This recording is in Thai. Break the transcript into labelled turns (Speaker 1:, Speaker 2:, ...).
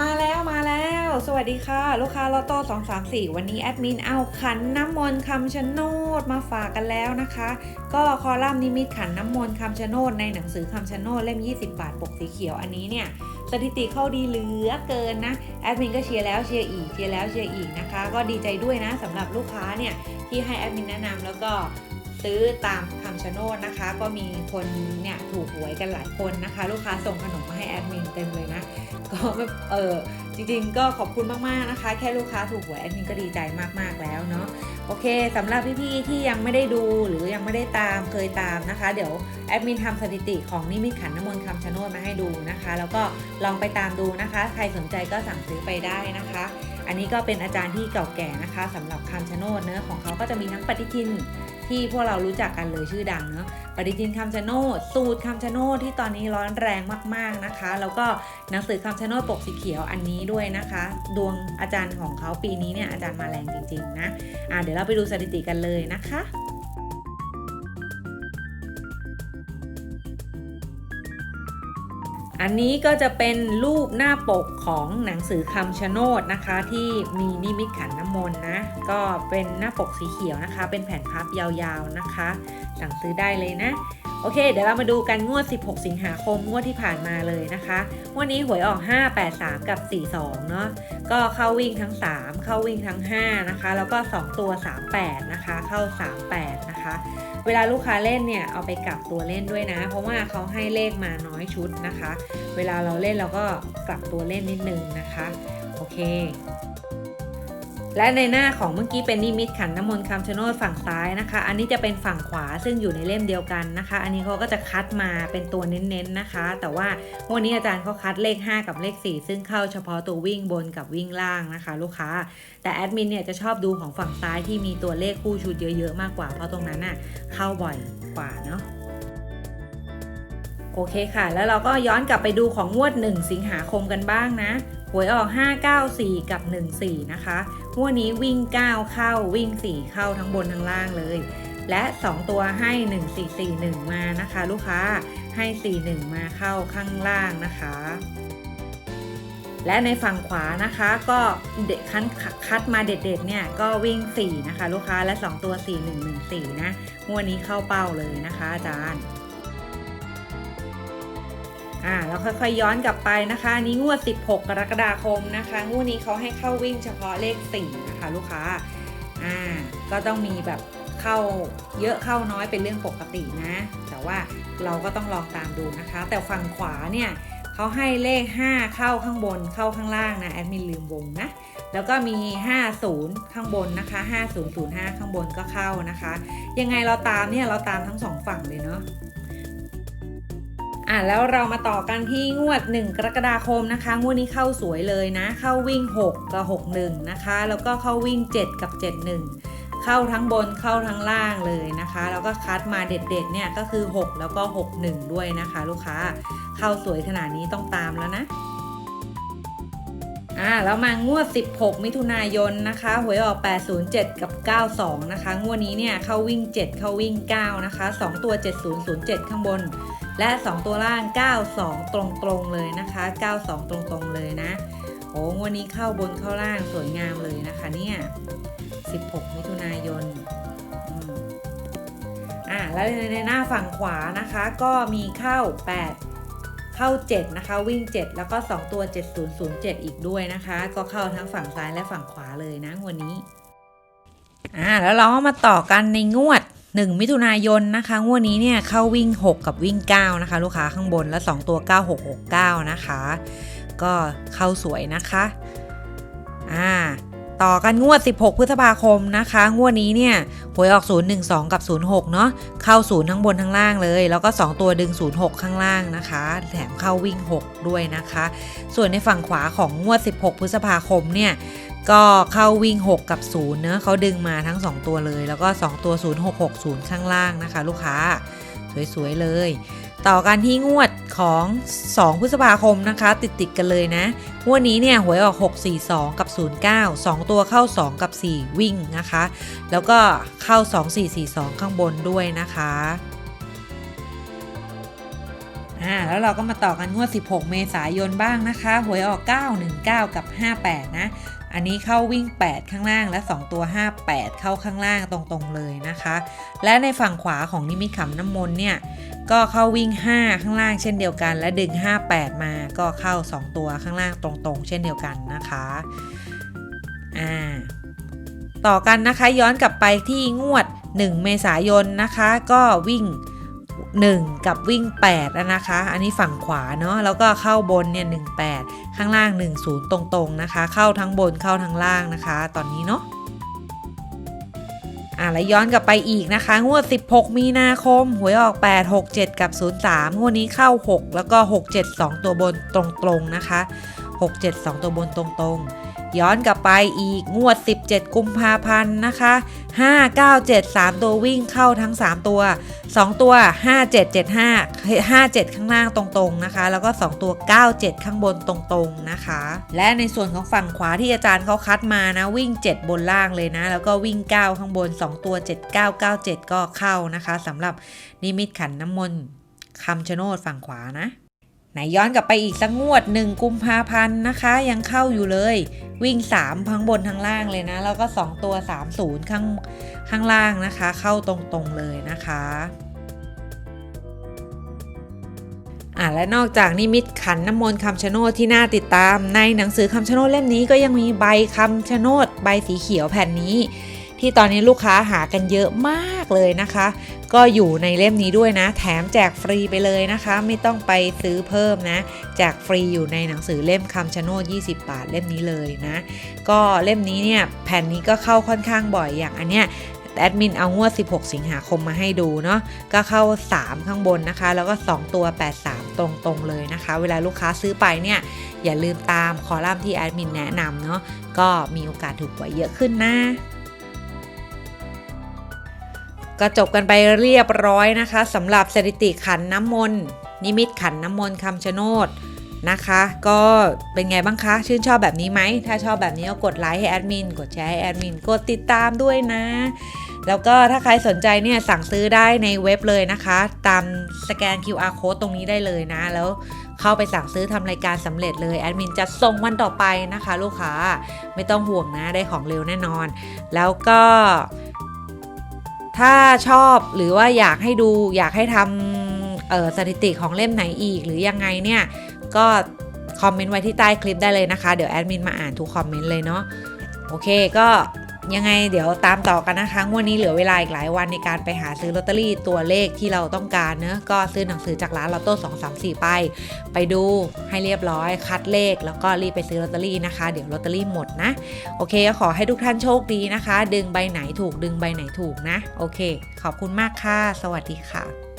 Speaker 1: มาแล้วมาแล้ว สวัสดีค่ะ ลูกค้าลอตโต้234วันนี้แอดมินเอาขันน้ำมนต์คำชะโนดมาฝากกันแล้วนะคะ ก็คอลัมน์นิมิตขันน้ำมนต์คำชะโนดในหนังสือคำชะโนดเล่ม 20 บาทปกสีเขียวอันนี้เนี่ยสถิติเข้าดีเหลือเกินนะแอดมินก็เชียร์แล้วเชียร์อีกเชียร์แล้วเชียร์อีกนะคะ ก็ดีใจด้วยนะสำหรับลูกค้าเนี่ยที่ให้แอดมินแนะนำแล้วก็ ซื้อตามคำชะโนดนะคะ ก็มีคนเนี่ยถูกหวยกันหลายคนนะคะ ลูกค้าส่งขนมมาให้แอดมินเต็มเลยนะก็เออจริงๆ ก็ขอบคุณมากๆนะคะ แค่ลูกค้าถูกหวยแอดมินก็ดีใจมากๆแล้วเนาะโอเคสำหรับพี่ๆที่ยังไม่ได้ดูหรือยังไม่ได้ตามเคยตามนะคะ เดี๋ยวแอดมินทำสถิติของนิมิตขันน้ำมนต์คำชะโนดมาให้ดูนะคะ แล้วก็ลองไปตามดูนะคะ ใครสนใจก็สั่งซื้อไปได้นะคะ อันนี้ก็เป็นอาจารย์ที่เก่าแก่นะคะสำหรับคำชะโนดเนื้อของเขาก็จะมีทั้งปฏิทิน ที่พวกเรารู้จักกันเลยชื่อดังเนาะปฏิทินคำชะโนดสูตรคำชะโนดที่ตอนนี้ร้อนแรงมากๆนะคะ แล้วก็หนังสือคำชะโนดปกสีเขียวอันนี้ด้วยนะคะ ดวงอาจารย์ของเขาปีนี้เนี่ยอาจารย์มาแรงจริงๆนะอ่าเดี๋ยวเราไปดูสถิติกันเลยนะคะ อันนี้ก็จะเป็นรูปหน้าปกของหนังสือคำชะโนดนะคะ ที่มีนิมิตขันน้ำมนต์นะ ก็เป็นหน้าปกสีเขียวนะคะ เป็นแผ่นพับยาวๆนะคะ สั่งซื้อได้เลยนะ โอเค เดี๋ยวเรามาดูกันงวด 16 สิงหาคมงวดที่ผ่านมาเลยนะคะงวดนี้หวยออก 583 กับ 42 เนาะก็เข้าวิ่งทั้ง 3 เข้าวิ่งทั้ง 5 นะคะ แล้วก็ 2 ตัว 38 นะคะ เข้า 38 นะคะ เวลาลูกค้าเล่นเนี่ยเอาไปกลับตัวเล่นด้วยนะ เพราะว่าเขาให้เลขมาน้อยชุดนะคะ เวลาเราเล่นเราก็กลับตัวเล่นนิดนึงนะคะ โอเค และในหน้าของเมื่อกี้เป็นนิมิตขันน้ำมนต์คำชะโนดฝั่งซ้ายนะคะ อันนี้จะเป็นฝั่งขวาซึ่งอยู่ในเล่มเดียวกันนะคะ อันนี้เขาก็จะคัดมาเป็นตัวเน้นๆนะคะ แต่ว่าวันนี้อาจารย์เขาคัดเลข 5 กับเลข 4 ซึ่งเข้าเฉพาะตัววิ่งบนกับวิ่งล่างนะคะ ลูกค้า แต่แอดมินเนี่ยจะชอบดูของฝั่งซ้ายที่มีตัวเลขคู่ชุดเยอะๆมากกว่า เพราะตรงนั้นน่ะเข้าบ่อยกว่าเนาะโอเคค่ะ แล้วเราก็ย้อนกลับไปดูของงวด 1 สิงหาคมกันบ้างนะ หวยออก 594 กับ 14 นะคะงวดนี้วิ่ง 9 เข้าวิ่ง 4 เข้าทั้งบนทั้งล่างเลย และ 2 ตัวให้ 1441 มานะคะ ลูกค้าให้ 41 มาเข้าข้างล่างนะคะ และในฝั่งขวานะคะก็เด็ดคัดคัดมาเด็ดๆเนี่ยก็วิ่ง 4 นะคะ ลูกค้าและ 2 ตัว 4114 นะงวดนี้เข้าเป้าเลยนะคะอาจารย์ อ่าแล้วค่อยๆย้อนกลับไปนะคะนนี้งวด 16 กรกฎาคมนะคะงวดนี้เขาให้เข้าวิ่งเฉพาะเลข4นะคะลูกค้าอ่าก็ต้องมีแบบเข้าเยอะเข้าน้อยเป็นเรื่องปกตินะ แต่ว่าเราก็ต้องลองตามดูนะคะ แต่ฝั่งขวาเนี่ยเขาให้เลข 5 เข้าข้างบนเข้าข้างล่างนะแอดมินลืมวงนะ แล้วก็มี 50 ข้างบนนะคะ 5005 ข้างบนก็เข้านะคะ ยังไงเราตามเนี่ยเราตามทั้งสองฝั่งเลยเนาะ อะแล้วเรามาต่อกันที่งวด 1 กรกฎาคมนะคะ งวดนี้เข้าสวยเลยนะ เข้าวิ่ง 6 กับ 61 นะคะ แล้วก็เข้าวิ่ง 7 กับ 71 เข้าทั้งบนเข้าทั้งล่างเลยนะคะ แล้วก็คัดมาเด็ดๆเนี่ยก็คือ 6 แล้วก็ 61 ด้วยนะคะ ลูกค้าเข้าสวยขนาดนี้ต้องตามแล้วนะอ่าแล้วมางวด 16 มิถุนายนนะคะหวยออก 807 กับ 92 นะคะ งวดนี้เนี่ยเข้าวิ่ง 7 เข้าวิ่ง 9 นะคะ 2 ตัว 7007 ข้างบน และ 2 ตัวล่าง 92 ตรงๆเลยนะคะ 92 ตรงๆเลยนะ โอ้วดนี้เข้าบนเข้าล่างสวยงามเลยนะคะเนี่ย 16 มิถุนายนอ่าแล้วในหน้าฝั่งขวานะคะก็มีเข้า 8เข้า 7 นะคะ วิ่ง 7 แล้วก็ 2 ตัว 7007 อีกด้วยนะคะ ก็เข้าทั้งฝั่งซ้ายและฝั่งขวาเลยนะวดนี้ อ่า แล้วเราก็มาต่อกันในงวด 1 มิถุนายนนะคะงวดนี้เนี่ยเข้าวิ่ง 6 กับวิ่ง 9 นะคะ ลูกค้าข้างบนและ 2 ตัว 9669 นะคะ ก็เข้าสวยนะคะอ่าต่อกันงวด 16 พฤษภาคมนะคะ งวดนี้เนี่ยหวยออก 012 กับ 06 เนาะเข้าศูนย์ทั้งบนทั้งล่างเลย แล้วก็ 2 ตัวดึง 06 ข้างล่างนะคะ แถมเข้าวิ่ง 6 ด้วยนะคะ ส่วนในฝั่งขวาของงวด 16 พฤษภาคมเนี่ย ก็เข้าวิ่ง 6 กับ 0 เนอะเขาดึงมาทั้ง 2 ตัวเลย แล้วก็ 2 ตัว 0660 ข้างล่างนะคะ ลูกค้า สวย ๆ เลย ต่อกันที่งวดของ 2 พฤษภาคมนะคะ ติดติดๆกันเลยนะ งวดนี้เนี่ยหวยออก 642 กับ 09 2 ตัวเข้า 2 กับ 4 วิ่งนะคะ แล้วก็เข้า 2442 ข้างบนด้วยนะคะอ่าแล้วเราก็มาต่อกันงวด 16 เมษายนบ้างนะคะ หวยออก 919 กับ 58 นะ อันนี้เข้าวิ่ง 8 ข้างล่างและ 2 ตัว 58 เข้าข้างล่างตรงๆเลยนะคะ และในฝั่งขวาของนิมิตขำน้ำมนต์เนี่ยก็เข้าวิ่ง 5 ข้างล่างเช่นเดียวกัน และดึง 58 มาก็เข้า 2 ตัวข้างล่างตรงๆ เช่นเดียวกันนะคะอ่าต่อกันนะคะย้อนกลับไปที่งวด 1 เมษายนนะคะ ก็วิ่ง 1 กับวิ่ง8แล้วนะคะ อันนี้ฝั่งขวาเนาะแล้วก็เข้าบนเนี่ย18 ข้างล่าง 10 ตรงๆนะคะ เข้าทั้งบนเข้าทั้งล่างนะคะ ตอนนี้เนาะอะแล้วย้อนกลับไปอีกนะคะ งวด 16 มีนาคม หวยออก 8 6 7 กับ 03 งวดนี้เข้า 6 แล้วก็ 6 7 2 ตัวบนตรงๆนะคะ 6 7 2 ตัวบนตรงๆ ย้อนกลับไปอีกงวด 17 กุมภาพันธ์นะคะ 5 9 7 3 ตัววิ่งเข้าทั้ง 3 ตัว 2 ตัว 5 7 7 5 5 7 ข้างล่างตรงๆนะคะ แล้วก็ 2 ตัว 9 7 ข้างบนตรงๆนะคะ และในส่วนของฝั่งขวาที่อาจารย์เขาคัดมานะ วิ่ง 7 บนล่างเลยนะ แล้วก็วิ่ง 9 ข้างบน 2 ตัว 7 9 9 7 ก็เข้านะคะสำหรับนิมิตขันน้ำมนต์คำชะโนดฝั่งขวานะ ไหนย้อนกลับไปอีกสักงวด1กุมภาพันธ์นะคะ ยังเข้าอยู่เลย วิ่ง 3 ทั้งบนทั้งล่างเลยนะ แล้วก็ 2 ตัว 30 ข้างข้างล่างนะคะ เข้าตรงๆเลยนะคะอะและนอกจากนิมิตขันน้ำมนต์คำชะโนดที่น่าติดตาม ในหนังสือคำชะโนดเล่มนี้ก็ยังมีใบคำชะโนดใบสีเขียวแผ่นนี้ ที่ตอนนี้ลูกค้าหากันเยอะมากเลยนะคะ ก็อยู่ในเล่มนี้ด้วยนะ แถมแจกฟรีไปเลยนะคะ ไม่ต้องไปซื้อเพิ่มนะ แจกฟรีอยู่ในหนังสือเล่มคำชะโนด 20 บาทเล่มนี้เลยนะ ก็เล่มนี้เนี่ยแผ่นนี้ก็เข้าค่อนข้างบ่อยอย่างอันเนี้ยแอดมินเอางวด 16 สิงหาคมมาให้ดูเนาะ ก็เข้า 3 ข้างบนนะคะ แล้วก็ 2 ตัว 83 ตรงๆ เลยนะคะ เวลาลูกค้าซื้อไปเนี่ย อย่าลืมตามคอลัมน์ที่แอดมินแนะนำเนาะ ก็มีโอกาสถูกหวยเยอะขึ้นนะ ก็จบกันไปเรียบร้อยนะคะสำหรับสถิติขันน้ำมนต์นิมิตขันน้ำมนต์คำชะโนดนะคะ ก็เป็นไงบ้างคะ ชื่นชอบแบบนี้ไหม ถ้าชอบแบบนี้ก็กดไลค์ให้แอดมิน กดแชร์ให้แอดมิน กดติดตามด้วยนะ แล้วก็ถ้าใครสนใจเนี่ยสั่งซื้อได้ในเว็บเลยนะคะ ตามสแกน QR code ตรงนี้ได้เลยนะ แล้วเข้าไปสั่งซื้อทำรายการสำเร็จเลยแอดมินจะส่งวันต่อไปนะคะ ลูกค้าไม่ต้องห่วงนะได้ของเร็วแน่นอน แล้วก็ ถ้าชอบหรือว่าอยากให้ดูอยากให้ทำสถิติของเล่มไหนอีก หรือยังไงเนี่ยก็คอมเมนต์ไว้ที่ใต้คลิปได้เลยนะคะ เดี๋ยวแอดมินมาอ่านทุกคอมเมนต์เลยเนาะโอเคก็ ยังไงเดี๋ยวตามต่อกันนะคะ งวดนี้เหลือเวลาอีกหลายวันในการไปหาซื้อลอตเตอรี่ตัวเลขที่เราต้องการเนอะก็ซื้อหนังสือจากร้านลอตโต้2 3 4ไป ไปดูให้เรียบร้อย คัดเลขแล้วก็รีบไปซื้อลอตเตอรี่นะคะ เดี๋ยวลอตเตอรี่หมดนะ โอเคก็ขอให้ทุกท่านโชคดีนะคะ ดึงใบไหนถูกดึงใบไหนถูกนะ โอเค ขอบคุณมากค่ะ สวัสดีค่ะ